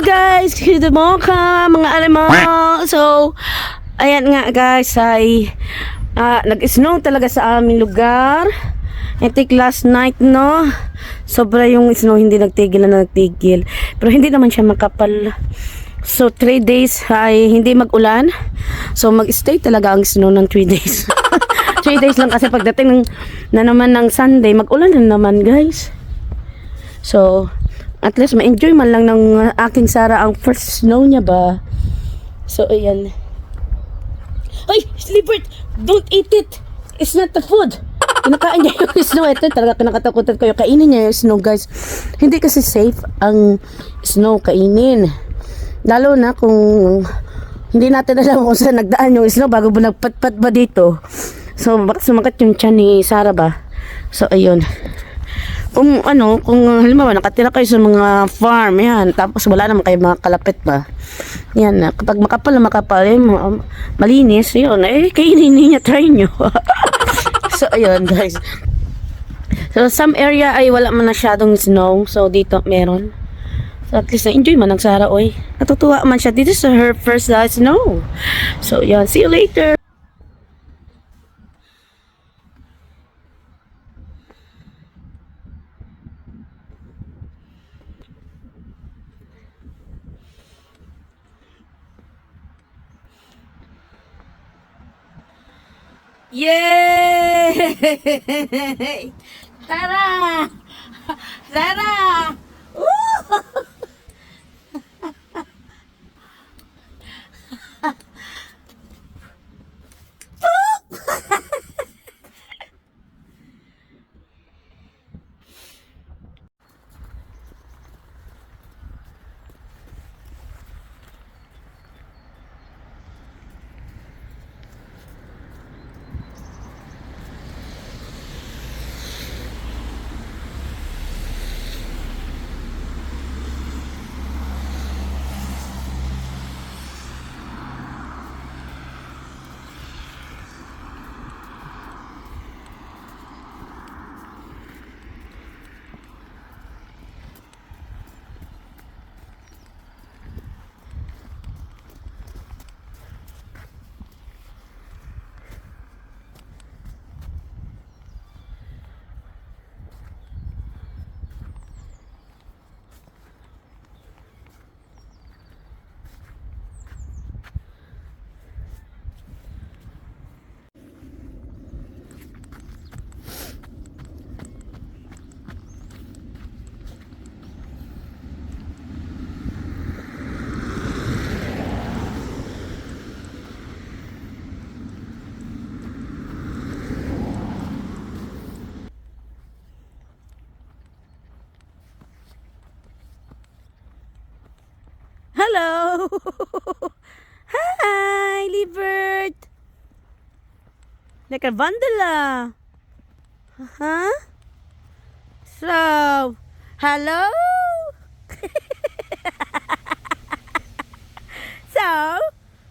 guys! Good morning mga animal! So, ayan nga guys ay ah, nag-snow talaga sa aming lugar. I think last night no, sobra yung snow hindi nagtigil na nagtigil. Pero hindi naman siya makapal. So, 3 days ay hindi mag-ulan. So, mag-stay talaga ang snow ng 3 days. 3 days lang kasi pagdating ng, na naman ng Sunday, mag-ulan na naman guys. So, at least ma-enjoy man lang ng uh, aking Sara ang first snow niya ba. So, ayan. Ay! Slippered! Don't eat it! It's not the food! Kinakain niya yung snow. Ito talaga pinakatakutan ko yung kainin niya yung snow guys. Hindi kasi safe ang snow kainin. Lalo na kung hindi natin alam kung saan nagdaan yung snow bago ba nagpatpat ba dito. So, baka sumakat yung tiyan ni Sara ba. So, ayun kung ano, kung uh, halimbawa nakatira kayo sa mga farm, yan, tapos wala naman kayo mga kalapit ba, yan, na kapag makapal na makapal, eh, ma- malinis, yun, eh, kainin niya, try nyo. so, ayun, guys. So, some area ay wala man masyadong snow, so dito meron. So, at least na-enjoy man ang Sara, oy. Natutuwa man siya. This is her first uh, snow. So, yan. See you later. Yay! Tara! Tara! Hello! Hi, Libert! Like a vandala. Huh? So, hello? so,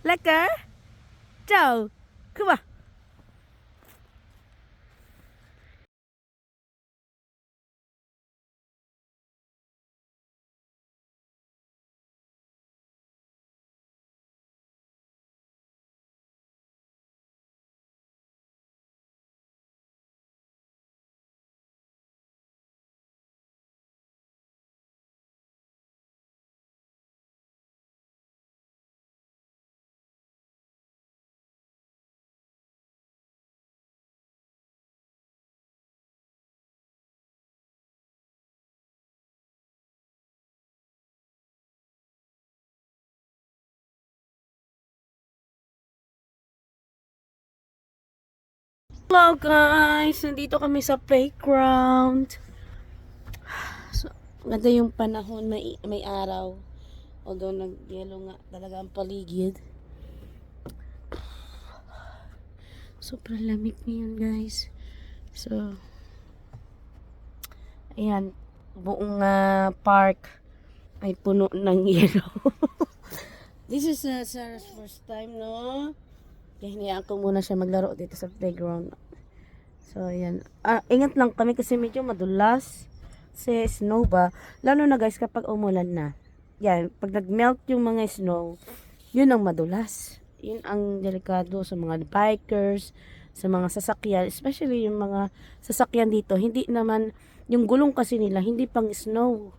lekker? Zo, kom maar. Hello guys! Nandito kami sa playground. So, ganda yung panahon, may, may araw. Although nag-yellow nga talaga ang paligid. Sobrang lamig ngayon guys. So, ayan, buong ah, park ay puno ng yellow. This is uh, Sarah's first time, no? Hinayaan ko muna siya maglaro dito sa playground. So, ayan. Ah, ingat lang kami kasi medyo madulas. Kasi snow ba? Lalo na guys kapag umulan na. yan, pag nag-melt yung mga snow, yun ang madulas. Yun ang delikado sa mga bikers, sa mga sasakyan, especially yung mga sasakyan dito, hindi naman, yung gulong kasi nila, hindi pang snow.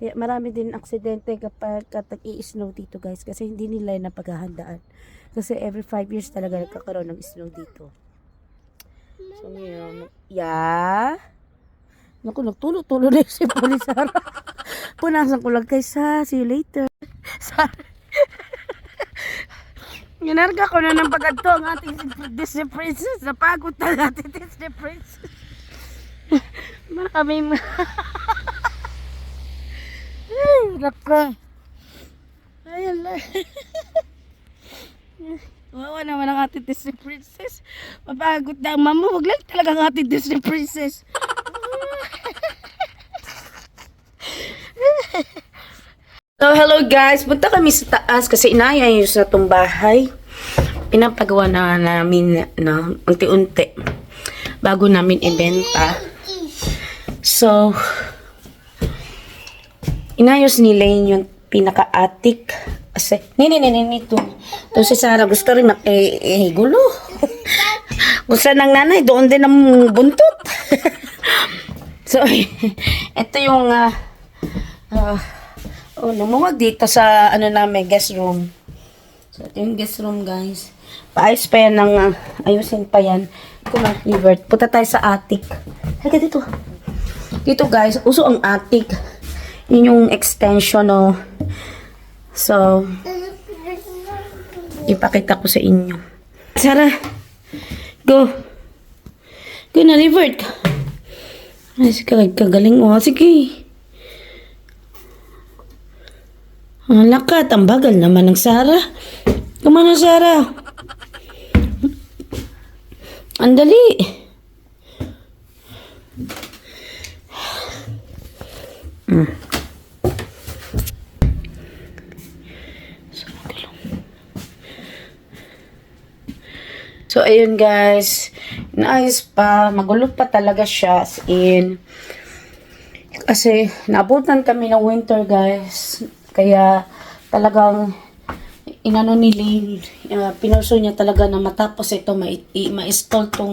Kaya marami din aksidente kapag kapag i-snow dito guys, kasi hindi nila napaghahandaan. Kasi every 5 years talaga nagkakaroon ng snow dito. So ngayon, yeah. Naku, nagtulo-tulo na si Polisara. Punasan ko lang kay Sa. See you later. Sa. Ginarga ko na ng pagkadto ang ating Disney Princess. Napagod na natin Disney Princess. Mara kami ma... Ay, lang. Wawa naman ang ating Disney Princess. Mapagod na ang mama. Huwag lang talaga ang ating Disney Princess. So, hello guys. Punta kami sa taas kasi inayayos na itong bahay. Pinapagawa na namin na unti-unti bago namin ibenta. So, inayos ni Lane yung pinaka-attic. Kasi, nini, nini, nito. Ito si Sarah gusto rin mak- eh, gusto ng nanay, doon din ang buntot. so, ito yung ah, ah, oh, lumuwag dito sa ano namin, guest room. So, ito yung guest room, guys. Paayos pa yan ng, ah, ayusin pa yan. Kung revert. Punta tayo sa attic. Halika dito. Dito, guys, uso ang attic. Yun yung extension, no. So, ipakita ko sa inyo. Sarah, go. Go na, revert ka. Ay, sige, kagaling mo. Sige. Ang lakat, ang bagal naman ng Sarah. Kumana, Sarah. Ang dali. Mm. So, ayun guys. Naayos pa. Magulo pa talaga siya. As in. Kasi, naabutan kami ng winter guys. Kaya, talagang inano ni Lynn, uh, pinurso niya talaga na matapos ito ma- ma-install tong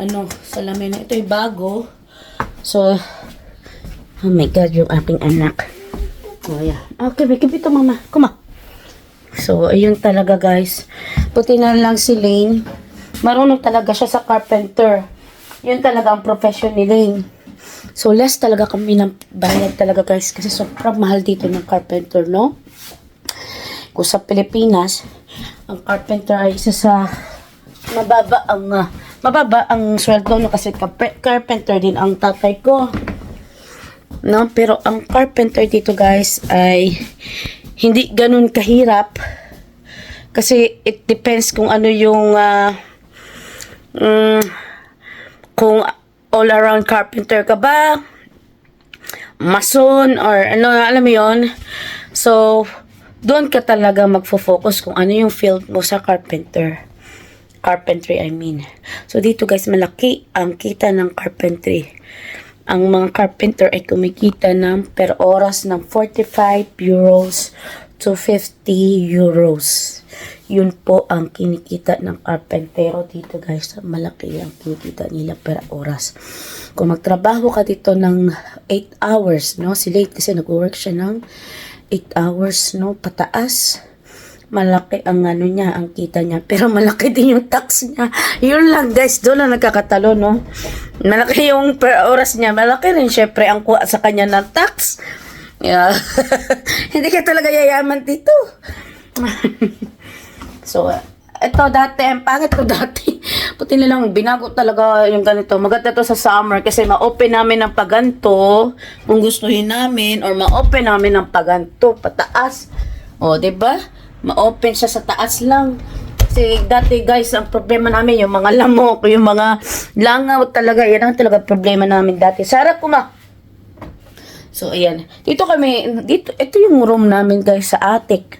ano, salamin na ito ay bago. So, oh my god, yung aking anak. Oh, yeah. Okay, bakit ito mama? Kuma. So, ayun talaga guys. Puti na lang si Lane. Marunong talaga siya sa carpenter. Yun talaga ang profession ni Lane. So, less talaga kami ng bayad talaga guys. Kasi sobrang mahal dito ng carpenter, no? Kung sa Pilipinas, ang carpenter ay isa sa mababa ang ah, mababa ang sweldo no kasi carpe- carpenter din ang tatay ko. No, pero ang carpenter dito guys ay hindi ganun kahirap kasi it depends kung ano yung ah, mm, kung all around carpenter ka ba mason or ano alam mo yon so doon ka talaga magfo-focus kung ano yung field mo sa carpenter. Carpentry I mean. So dito guys malaki ang kita ng carpentry. Ang mga carpenter ay kumikita ng per oras ng 45 euros to 50 euros yun po ang kinikita ng carpentero dito guys. Malaki ang kinikita nila per oras. Kung magtrabaho ka dito ng 8 hours no? Si late kasi nag-work siya ng 8 hours no? Pataas. Malaki ang ano niya ang kita niya. Pero malaki din yung tax niya. Yun lang guys. Doon lang nagkakatalo no? Malaki yung per oras niya. Malaki rin syempre ang kuha sa kanya ng tax. Yeah. hindi ka talaga yayaman dito So, ito dati, ang pangit ko dati. Puti na lang, binago talaga yung ganito. Maganda to sa summer kasi ma-open namin ng paganto kung gustuhin namin or ma-open namin ng paganto pataas. O, ba? Ma-open siya sa taas lang. Kasi dati guys, ang problema namin yung mga lamok, yung mga langaw talaga. Yan ang talaga problema namin dati. Sarap kuma. So, ayan. Dito kami, dito, ito yung room namin guys sa attic.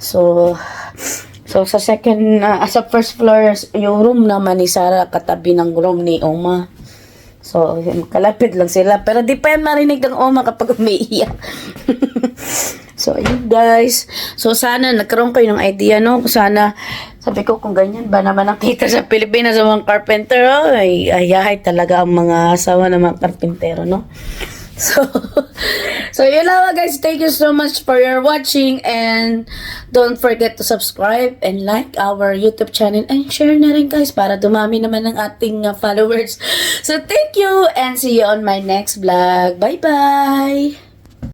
So, so sa second, uh, sa first floor, yung room naman ni Sarah, katabi ng room ni Oma. So, kalapit lang sila. Pero di pa yan marinig ng Oma kapag umiiyak. so, ayun guys. So, sana nagkaroon kayo ng idea, no? Sana, sabi ko, kung ganyan ba naman ang kita sa Pilipinas sa mga carpenter, oh, ay, ay, ay, talaga ang mga asawa ng mga carpentero, no? So, so yun lang guys. Thank you so much for your watching and don't forget to subscribe and like our YouTube channel and share na rin guys para dumami naman ang ating uh, followers. So, thank you and see you on my next vlog. Bye-bye!